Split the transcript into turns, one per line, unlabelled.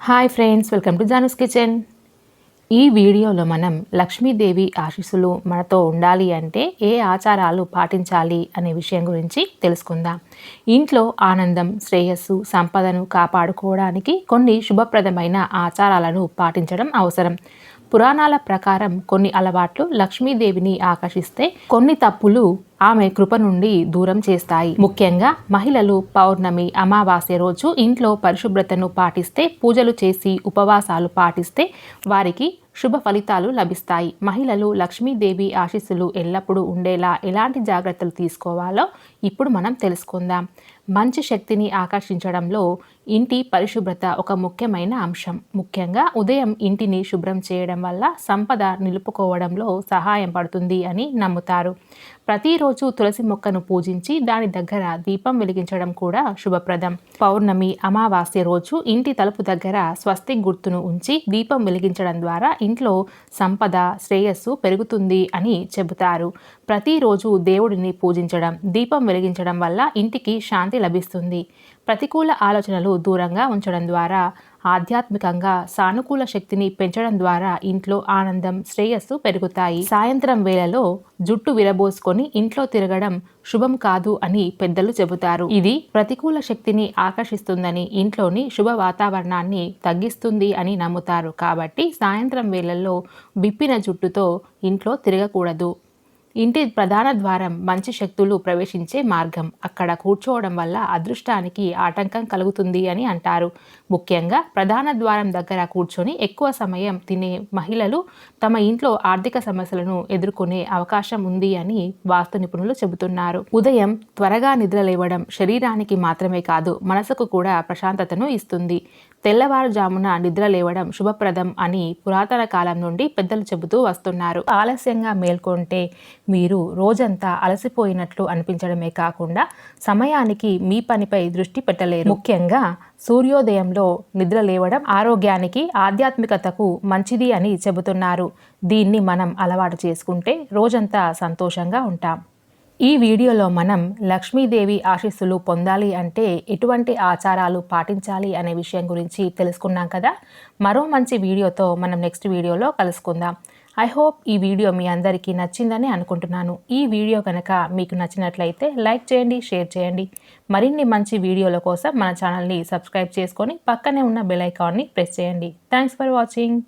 Hi friends welcome to Janas kitchen ఈ వీడియోలో మనం లక్ష్మీదేవి ఆశీస్సులు మనతో ఉండాలి అంటే ఏ ఆచారాలు పాటించాలి అనే విషయం గురించి తెలుసుకుందాం. ఇంట్లో ఆనందం శ్రేయస్సు సంపదను కాపాడుకోవడానికి కొన్ని శుభప్రదమైన ఆచారాలను పాటించడం అవసరం. పురాణాల ప్రకారం కొన్ని అలవాట్లు లక్ష్మీదేవిని ఆకర్షిస్తే కొన్ని తప్పులు ఆమె కృప నుండి దూరం చేస్తాయి. ముఖ్యంగా మహిళలు పౌర్ణమి అమావాస్య రోజు ఇంట్లో పరిశుభ్రతను పాటిస్తే పూజలు చేసి ఉపవాసాలు పాటిస్తే వారికి శుభ ఫలితాలు లభిస్తాయి. మహిళలు లక్ష్మీదేవి ఆశీస్సులు ఎల్లప్పుడూ ఉండేలా ఎలాంటి జాగ్రత్తలు తీసుకోవాలో ఇప్పుడు మనం తెలుసుకుందాం. మంచి శక్తిని ఆకర్షించడంలో ఇంటి పరిశుభ్రత ఒక ముఖ్యమైన అంశం. ముఖ్యంగా ఉదయం ఇంటిని శుభ్రం చేయడం వల్ల సంపద నిలుపుకోవడంలో సహాయం పడుతుంది అని నమ్ముతారు. ప్రతిరోజు తులసి మొక్కను పూజించి దాని దగ్గర దీపం వెలిగించడం కూడా శుభప్రదం. పౌర్ణమి అమావాస్య రోజు ఇంటి తలుపు దగ్గర స్వస్తి గుర్తును ఉంచి దీపం వెలిగించడం ద్వారా ఇంట్లో సంపద శ్రేయస్సు పెరుగుతుంది అని చెబుతారు. ప్రతిరోజు దేవుడిని పూజించడం దీపం వెలిగించడం వల్ల ఇంటికి శాంతి లభిస్తుంది. ప్రతికూల ఆలోచనలు దూరంగా ఉంచడం ద్వారా ఆధ్యాత్మికంగా సానుకూల శక్తిని పెంచడం ద్వారా ఇంట్లో ఆనందం శ్రేయస్సు పెరుగుతాయి. సాయంత్రం వేళలో జుట్టు విరబోసుకొని ఇంట్లో తిరగడం శుభం కాదు అని పెద్దలు చెబుతారు. ఇది ప్రతికూల శక్తిని ఆకర్షిస్తుందని ఇంట్లోని శుభ వాతావరణాన్ని తగ్గిస్తుంది అని నమ్ముతారు. కాబట్టి సాయంత్రం వేళల్లో బిప్పిన జుట్టుతో ఇంట్లో తిరగకూడదు. ఇంటి ప్రధాన ద్వారం మంచి శక్తులు ప్రవేశించే మార్గం. అక్కడ కూర్చోవడం వల్ల అదృష్టానికి ఆటంకం కలుగుతుంది అని అంటారు. ముఖ్యంగా ప్రధాన ద్వారం దగ్గర కూర్చొని ఎక్కువ సమయం తినే మహిళలు తమ ఇంట్లో ఆర్థిక సమస్యలను ఎదుర్కొనే అవకాశం ఉంది అని వాస్తు నిపుణులు చెబుతున్నారు. ఉదయం త్వరగా నిద్రలేవడం శరీరానికి మాత్రమే కాదు మనసుకు కూడా ప్రశాంతతను ఇస్తుంది. తెల్లవారుజామున నిద్ర లేవడం శుభప్రదం అని పురాతన కాలం నుండి పెద్దలు చెబుతూ వస్తున్నారు. ఆలస్యంగా మేల్కొంటే మీరు రోజంతా అలసిపోయినట్లు అనిపించడమే కాకుండా సమయానికి మీ పనిపై దృష్టి పెట్టలేరు. ముఖ్యంగా సూర్యోదయంలో నిద్ర లేవడం ఆరోగ్యానికి ఆధ్యాత్మికతకు మంచిది అని చెబుతున్నారు. దీన్ని మనం అలవాటు చేసుకుంటే రోజంతా సంతోషంగా ఉంటాం. ఈ వీడియోలో మనం లక్ష్మీదేవి ఆశీస్సులు పొందాలి అంటే ఎటువంటి ఆచారాలు పాటించాలి అనే విషయం గురించి తెలుసుకున్నాం కదా? మరో మంచి వీడియోతో మనం నెక్స్ట్ వీడియోలో కలుసుకుందాం. ఐ హోప్ ఈ వీడియో మీ అందరికీ నచ్చిందని అనుకుంటున్నాను. ఈ వీడియో కనుక మీకు నచ్చినట్లయితే లైక్ చేయండి షేర్ చేయండి. మరిన్ని మంచి వీడియోల కోసం మన ఛానల్ని సబ్స్క్రైబ్ చేసుకొని పక్కనే ఉన్న బెల్ ఐకాన్ని ప్రెస్ చేయండి. Thanks for watching